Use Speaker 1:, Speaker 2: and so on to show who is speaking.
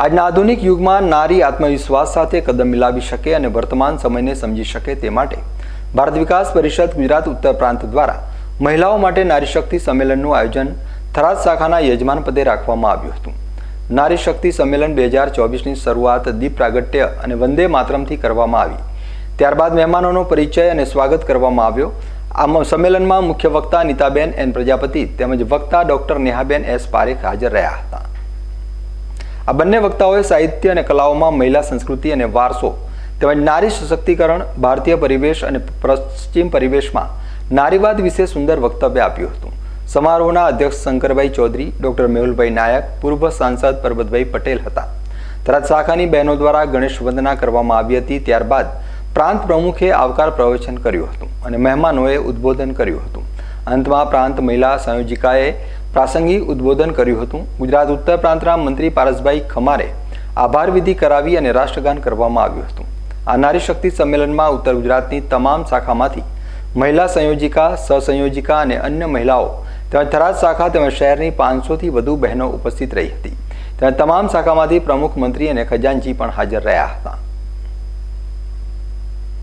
Speaker 1: આજના આધુનિક યુગમાં નારી આત્મવિશ્વાસ સાથે કદમ મિલાવી શકે અને વર્તમાન સમયને સમજી શકે તે માટે ભારત વિકાસ પરિષદ ગુજરાત ઉત્તર પ્રાંત દ્વારા મહિલાઓ માટે નારી શક્તિ સંમેલનનું આયોજન થરાદ શાખાના યજમાન પદે રાખવામાં આવ્યું હતું. નારી શક્તિ સંમેલન બે હજાર ચોવીસની શરૂઆત દીપ પ્રાગટ્ય અને વંદે માતરમથી કરવામાં આવી. ત્યારબાદ મહેમાનોનો પરિચય અને સ્વાગત કરવામાં આવ્યો. આ સંમેલનમાં મુખ્ય વક્તા નીતાબેન એન પ્રજાપતિ તેમજ વક્તા ડોક્ટર નેહાબેન એસ પારેખ હાજર રહ્યા હતા. આ બંને વક્તાઓએ સાહિત્ય અને કલાઓમાં મહિલા સંસ્કૃતિ અને વારસો, તેમજ નારી સશક્તિકરણ, ભારતીય પરિવેશ અને પશ્ચિમ પરિવેશમાં નારીવાદ વિશે સુંદર વક્તવ્ય આપ્યું હતું. સમારોહના અધ્યક્ષ શંકરભાઈ ચૌધરી, ડોક્ટર મેહુલભાઈ નાયક, પૂર્વ સાંસદ પરબતભાઈ પટેલ હતા. તરત શાખાની બહેનો દ્વારા ગણેશ વંદના કરવામાં આવી હતી, ત્યારબાદ પ્રાંત પ્રમુખે આવકાર પ્રવચન કર્યું હતું અને મહેમાનોએ ઉદ્બોધન કર્યું હતું. અંતમાં પ્રાંત મહિલા સંયોજિકાએ પ્રાસંગિક ઉદ્બોધન કર્યું હતું. ગુજરાત ઉત્તર પ્રાંતના મંત્રી પારસભાઈ ખમારે આભાર વિધિ કરાવી અને રાષ્ટ્રગાન કરવામાં આવ્યું હતું. આ નારી શક્તિ સંમેલનમાં ઉત્તર ગુજરાતની તમામ શાખામાંથી મહિલા સંયોજિકા, સહસંયોજિકા અને અન્ય મહિલાઓ તેમજ થરાદ શાખા તેમજ શહેરની પાંચસોથી વધુ બહેનો ઉપસ્થિત રહી હતી. તેમજ તમામ શાખામાંથી પ્રમુખ મંત્રી અને ખજાનજી પણ હાજર રહ્યા હતા.